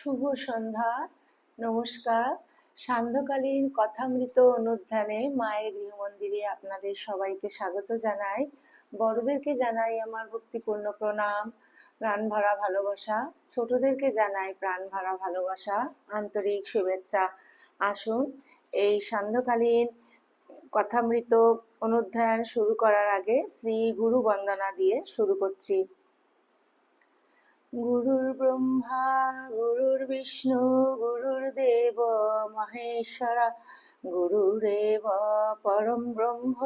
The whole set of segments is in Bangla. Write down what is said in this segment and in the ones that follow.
শুভ সন্ধ্যা। নমস্কার। সান্ধ্যকালীন কথামৃত অনুধ্যানে মায়ের গৃহমন্দিরে আপনাদের সবাইকে স্বাগত জানাই। বড়দেরকে জানাই আমার ভক্তিপূর্ণ প্রণাম, প্রাণ ভরা ভালোবাসা। ছোটদেরকে জানাই প্রাণ ভরা ভালোবাসা, আন্তরিক শুভেচ্ছা। আসুন, এই সান্ধ্যকালীন কথামৃত অনুধ্যান শুরু করার আগে শ্রী গুরু বন্দনা দিয়ে শুরু করছি। গুরুর ব্রহ্মা, গুরুর বিষ্ণু, গুরুর দেব মহেশ্বরা, গুরুদেব পরম ব্রহ্ম,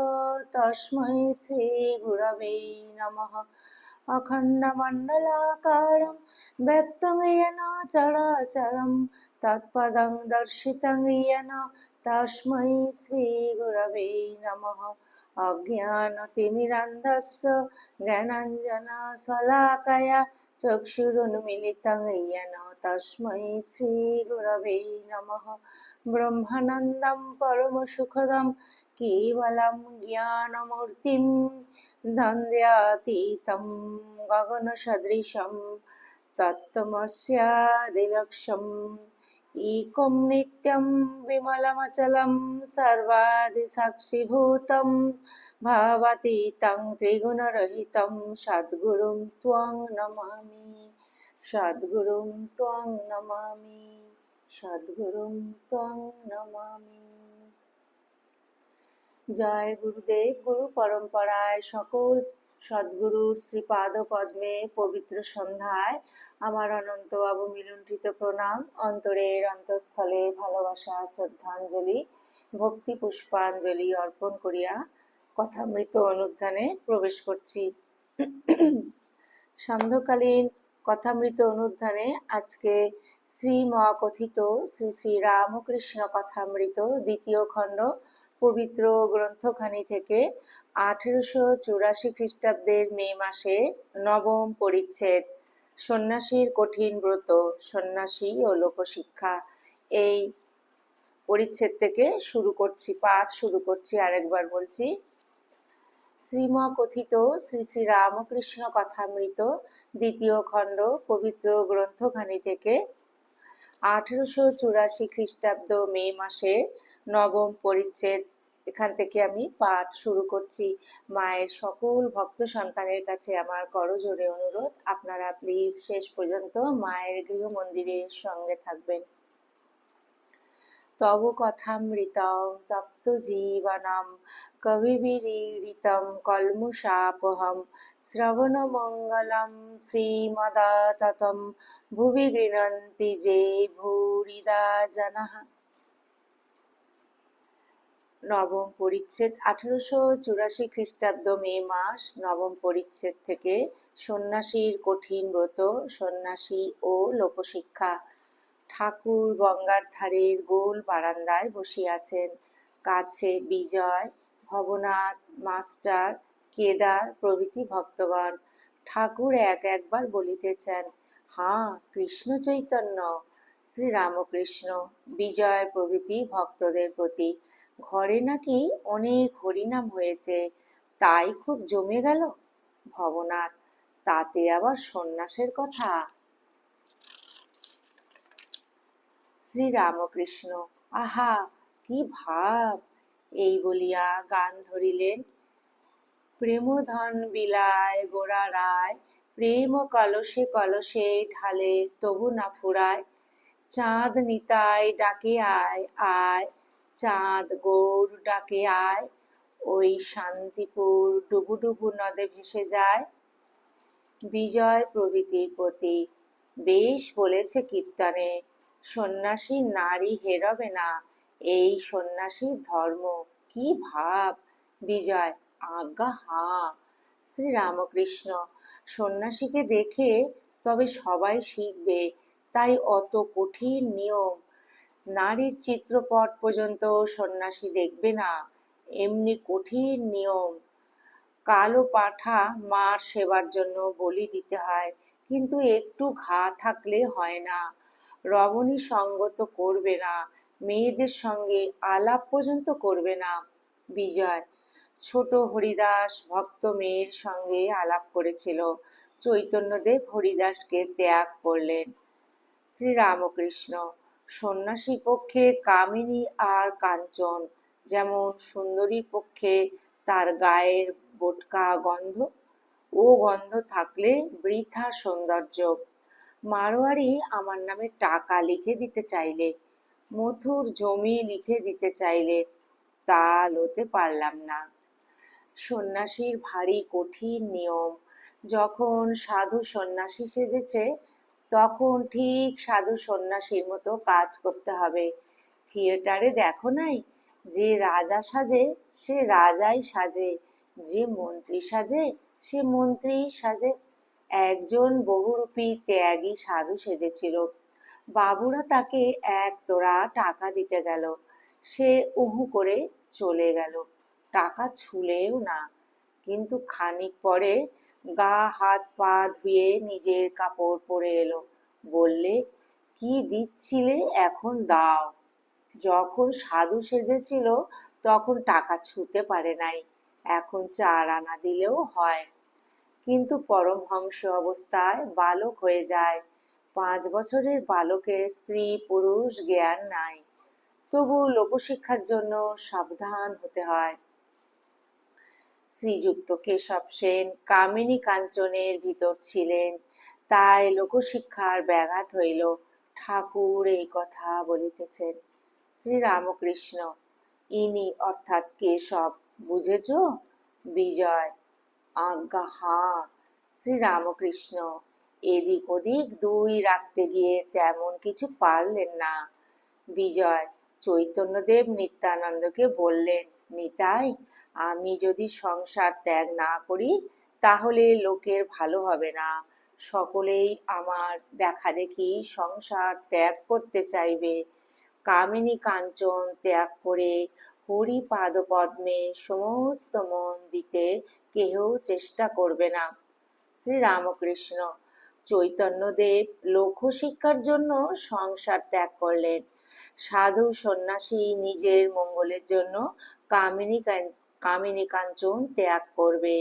তস্মৈ শ্রী গুরবে নম। অখণ্ড মন্ডলাকার ইয়ন চরাচরম, তৎপদং দর্শিতং ইয়ন তস্মৈ শ্রী গুরবে নম। অজ্ঞানতিমিরন্ধস্য, জ্ঞানাঞ্জনা শলাকয়া चक्षुरुन्मिलितं येन तस्मै श्रीगुरवे नमः ब्रह्मानन्दं परमसुखदं केवलं ज्ञानमूर्तिं द्वन्द्वातीतं गगनसदृशं तत्त्वमस्यादिलक्ष्यम् एकं नित्यं विमलमचलं सर्वादिसाक्षिभूतं ভাবাতীতং ত্রিগুণরহিতং সদ্গুরুং ত্বং নমামি সদ্গুরুং ত্বং নমামি সদ্গুরুং ত্বং নমামি জয় গুরুদেব গুরু পরম্পরায় সকল সদ্গুরুর শ্রীপাদ পদ্মে পবিত্র সন্ধ্যায় আমার অনন্তবাবু মিলুণ্ঠিত প্রণাম। অন্তরের অন্তঃস্থলে ভালোবাসা, শ্রদ্ধাঞ্জলি, ভক্তি পুষ্পাঞ্জলি অর্পণ করিয়া কথামৃত অনুধ্যানে প্রবেশ করছি। সান্ধ্যকালীন কথামৃত অনুধ্যানে আজকে শ্রী মহাকথিত শ্রী শ্রী রামকৃষ্ণ কথামৃত দ্বিতীয় খণ্ড পবিত্র গ্রন্থখানি থেকে আঠেরোশো চুরাশি খ্রিস্টাব্দের মে মাসে নবম পরিচ্ছেদ। সন্ন্যাসীর কঠিন ব্রত, সন্ন্যাসী ও লোকশিক্ষা। এই পরিচ্ছেদ থেকে শুরু করছি, পাঠ শুরু করছি, আরেকবার বলছি। শ্রীম কথিত শ্রী শ্রী রামকৃষ্ণ কথামৃত, দ্বিতীয় খণ্ড, পবিত্র গ্রন্থখানি থেকে আঠেরোশো চুরাশি খ্রিস্টাব্দ মে মাসে নবম পরিচ্ছেদ। এখান থেকে আমি পাঠ শুরু করছি। মায়ের সকল ভক্ত সন্তানের কাছে আমার করজোরে অনুরোধ। আপনারা প্লিজ শেষ পর্যন্ত মায়ের গৃহ মন্দিরের সঙ্গে থাকবেন। তব কথামৃতং তপ্ত জীবনম কবিবিরীড়িতম কলমুষাপহম শ্রবণমঙ্গলম শ্রীমদাততম, ভুবি গৃণন্তি যে ভূরিদা জনঃ নবম পরিচ্ছেদ, আঠারোশো চুরাশি খ্রিস্টাব্দ মে মাস, নবম পরিচ্ছেদ থেকে সন্ন্যাসীর কঠিন ব্রত, সন্ন্যাসী ও লোকশিক্ষা। ঠাকুর গঙ্গার ধারের গোল বারান্দায় বসিয়াছেন। কাছে বিজয় ভবনাথ মাস্টার, কেদার প্রভৃতি ভক্তগণ। ঠাকুর এক একবার বলিতেছেন, হাঁ, কৃষ্ণ চৈতন্য শ্রী রামকৃষ্ণ বিজয় প্রভৃতি ভক্তদের প্রতি। ঘরে নাকি অনেক হরিনাম হয়েছে, তাই খুব জমে গেল। ভবনাথ তাতে আবার সন্ন্যাসের কথা। শ্রী রামকৃষ্ণ আহা, কি ভাব! এই বলিয়া গান ধরিলেন। প্রেমধন বিলায় গোড়া রায় প্রেম কলসে কলসে ঢালে তবু না ফুরায়। চাঁদ নিতায় ডাকে আয় আয়, চাঁদ গৌর ডাকে আয়। ওই শান্তিপুর ডুবু ডুবু নদে ভেসে যায়। বিজয় প্রভৃতির প্রতি বেশ বলেছে কীর্তনে। সন্ন্যাসী নারী হেরবে না। এই সন্ন্যাসীর ধর্ম, কি ভাব? বিজয়, আজ্ঞা হা। শ্রী রামকৃষ্ণ সন্ন্যাসীকে দেখে তবে সবাই শিখবে, তাই অত কঠিন নিয়ম। নারীর চিত্রপট পর্যন্ত সন্ন্যাসী দেখবে না, এমনি কঠিন নিয়ম। কালো পাঠা মার সেবার জন্য বলি দিতে হয়, কিন্তু একটু ঘা থাকলে হয় না। রমণী সঙ্গত করবে না, মেয়েদের সঙ্গে আলাপ পর্যন্ত করবে না বিজয়। ছোট হরিদাস ভক্ত মেয়ের সঙ্গে আলাপ করেছিল। চৈতন্যদেব হরিদাসকে ত্যাগ করলেন। শ্রীরামকৃষ্ণ সন্ন্যাসী পক্ষে কামিনী আর কাঞ্চন, যেমন সুন্দরীর পক্ষে তার গায়ের বোটকা গন্ধ, ও গন্ধ থাকলে বৃথা সৌন্দর্য মারোয়ারি আমার নামে টাকা লিখে দিতে চাইলে মথুর জমি লিখে দিতে চাইলে তা লতে পারলাম না। সন্ন্যাসীর ভারী কঠিন নিয়ম, যখন সাধু সন্ন্যাসী সেজেছে, তখন ঠিক সাধু সন্ন্যাসীর মতো কাজ করতে হবে। থিয়েটারে দেখো নাই, যে রাজা সাজে, সে রাজাই সাজে, যে মন্ত্রী সাজে, সে মন্ত্রী সাজে। একজন বহুরূপী ত্যাগী সাধু সেজেছিল। বাবুরা তাকে এক তোড়া টাকা দিতে গেল। সে উহু করে চলে গেল। টাকা ছুলেও না। কিন্তু খানিক পরে গা, হাত, পা ধুয়ে নিজের কাপড় পরে এলো। বললে, কি দিচ্ছিলে এখন দাও। যখন সাধু সেজেছিল, তখন টাকা ছুতে পারে নাই। এখন চার আনা দিলেও হয়। কিন্তু পরমহংস অবস্থায় বালক হয়ে যায়। পাঁচ বছরের বালকের স্ত্রী পুরুষ জ্ঞান নাই। তবু লোকশিক্ষার জন্য সাবধান হতে হয়। শ্রীযুক্ত কেশব সেন কামিনী কাঞ্চনের ভিতর ছিলেন। তাই লোকশিক্ষার ব্যাঘাত হইল। ঠাকুর এই কথা বলিতেছেন। শ্রীরামকৃষ্ণ, ইনি অর্থাৎ কেশব, বুঝেছ? বিজয় আজ্ঞা হা শ্রীরামকৃষ্ণ, এদিক ওদিক দুই রাখতে গিয়ে তেমন কিছু পারলেন না। বিজয় চৈতন্যদেব নিত্যানন্দকে বললেন, নিতাই, আমি যদি সংসার ত্যাগ না করি, তাহলে লোকের ভালো হবে না। সকলেই আমার দেখা দেখি সংসার ত্যাগ করতে চাইবে। কামিনী কাঞ্চন ত্যাগ করে হরি পাদ পদ্মে সমস্ত মন দিতে কেহ চেষ্টা করবে না। শ্রী রামকৃষ্ণ চৈতন্যদেব লোকশিক্ষার জন্য সংসার ত্যাগ করলেন। সাধু সন্ন্যাসী নিজের মঙ্গলের জন্য কামিনী কামিনী কাঞ্চন ত্যাগ করবে।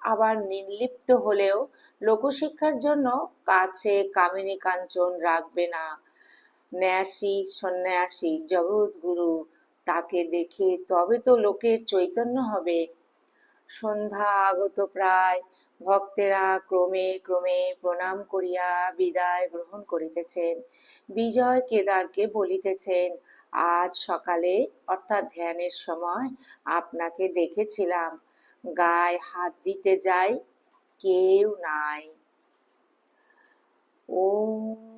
আবার নির্লিপ্ত হলেও লোকশিক্ষার জন্য কাছে কামিনী কাঞ্চন রাখবে না। ন্যাসী সন্ন্যাসী, জগৎগুরু তাকে দেখে, তবে তো লোকের চৈতন্য হবে। সন্ধ্যা আগত প্রায়, ভক্তেরা ক্রমে ক্রমে প্রণাম করিয়া বিদায় গ্রহণ করিতেছেন। বিজয় কেদারকে বলিতেছেন, আজ সকালে, অর্থাৎ ধ্যানের সময়, আপনাকে দেখেছিলাম। গায়ে হাত দিতে যাই, কেউ নাই। ওম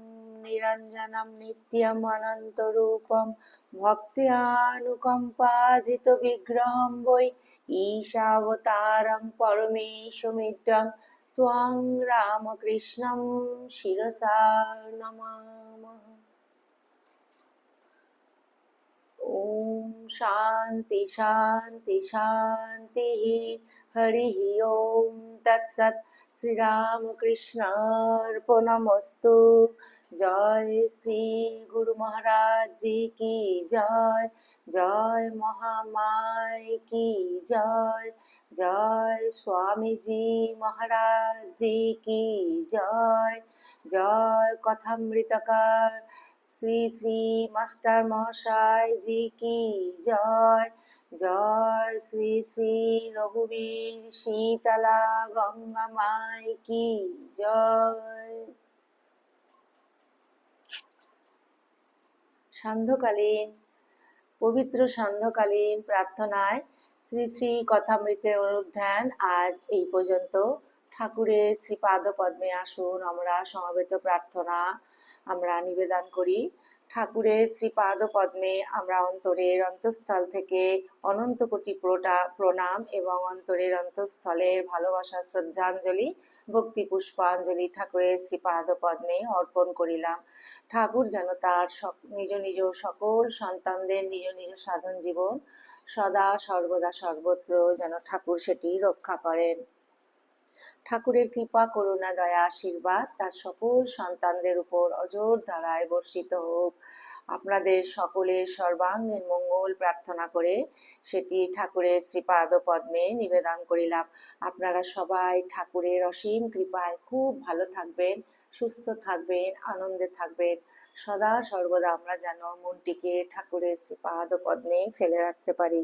নিরঞ্জনম নিত্যম অনন্তরূপম ভক্তিয়ানুকম্পাজিত বিগ্রহম বৈ ঈশাবতারম পরমেশমিদ্রম ত্বং রামকৃষ্ণম শিরসা নমামহ ওম শান্তি শান্তি শান্তি হরি ওম তৎসৎ শ্রীরামকৃষ্ণার্পণমস্তু জয় শ্রী গুরু মহারাজ কি জয় জয় মহামায় কি জয় জয় স্বামীজি মহারাজ কি জয় জয় কথামৃতকার শ্রী শ্রী মাস্টার মহাশয় জি কি জয়? জয় শ্রী শ্রী রঘুবীর শীতলা গঙ্গা মাই কি জয়? সান্ধ্যকালীন, পবিত্র সান্ধ্যকালীন প্রার্থনায় শ্রী শ্রী কথামৃতের অনুধ্যান আজ এই পর্যন্ত। ঠাকুরের শ্রীপাদ পদ্মে আসুন, আমরা সমবেত প্রার্থনা আমরা নিবেদন করি। ঠাকুরের শ্রীপাদ পদ্মে আমরা অন্তরের অন্তঃস্থল থেকে অনন্ত কোটি প্রণাম এবং অন্তরের অন্তঃস্থলের ভালোবাসা, শ্রদ্ধাঞ্জলি, ভক্তি পুষ্পাঞ্জলি ঠাকুরের শ্রীপাদ পদ্মে অর্পণ করিলাম। ঠাকুর যেন তার নিজ নিজ সকল সন্তানদের নিজ নিজ সাধন জীবন সদা, সর্বদা, সর্বত্র যেন ঠাকুর সেটি রক্ষা করেন। ঠাকুরের কৃপা, করুণা, দয়া, আশীর্বাদ তার সকল সন্তানদের উপর অজোর ধারায় বর্ষিত হোক। আপনাদের সকলের সর্বাঙ্গীন মঙ্গল প্রার্থনা করে সেটি ঠাকুরের শ্রীপাদ পদ্মে নিবেদন করিলাম। আপনারা সবাই ঠাকুরের অসীম কৃপায় খুব ভালো থাকবেন, সুস্থ থাকবেন, আনন্দে থাকবেন। সদা সর্বদা আমরা যেন মনটিকে ঠাকুরের শ্রীপাদ পদ্মে ফেলে রাখতে পারি।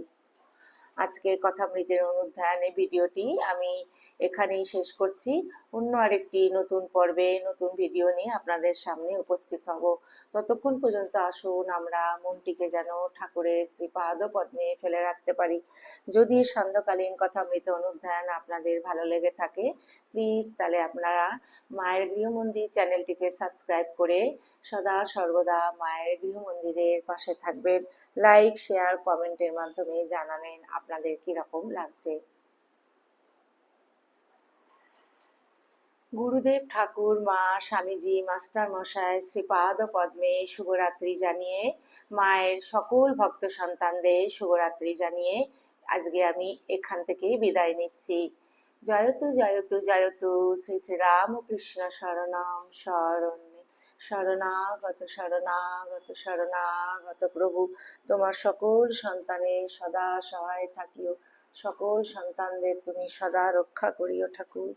আজকের কথামৃতের অনুধ্যানে ভিডিওটি আমি এখানেই শেষ করছি। অন্য আরেকটি নতুন পর্বে নতুন ভিডিও নিয়ে আপনাদের সামনে উপস্থিত হব। ততক্ষণ পর্যন্ত আসুন, আমরা মনটিকে যেন ঠাকুরের শ্রীপাদ পদ্মে ফেলে রাখতে পারি। যদি সান্ধ্যকালীন কথামৃত অনুধ্যান আপনাদের ভালো লেগে থাকে প্লিজ তাহলে আপনারা মায়ের গৃহমন্দির চ্যানেলটিকে সাবস্ক্রাইব করে সদা সর্বদা মায়ের গৃহমন্দিরের পাশে থাকবেন। লাইক শেয়ার কমেন্টের মাধ্যমে জানাবেন আপনাদের কীরকম লাগছে গুরুদেব ঠাকুর মা স্বামীজি মাস্টার মশাই শ্রীপাদ পদ্মে শুভরাত্রি জানিয়ে, মায়ের সকল ভক্ত সন্তানদের শুভরাত্রি জানিয়ে আজকে আমি এখান থেকে বিদায় নিচ্ছি। জয়তু জয়তু জয়তু, শ্রী শ্রী রামকৃষ্ণ শরণাম, শরণ শরণাগত শরণাগত শরণাগত প্রভু, তোমার সকল সন্তানের সদা সহায় থাকিও। সকল সন্তানদের তুমি সদা রক্ষা করিও ঠাকুর।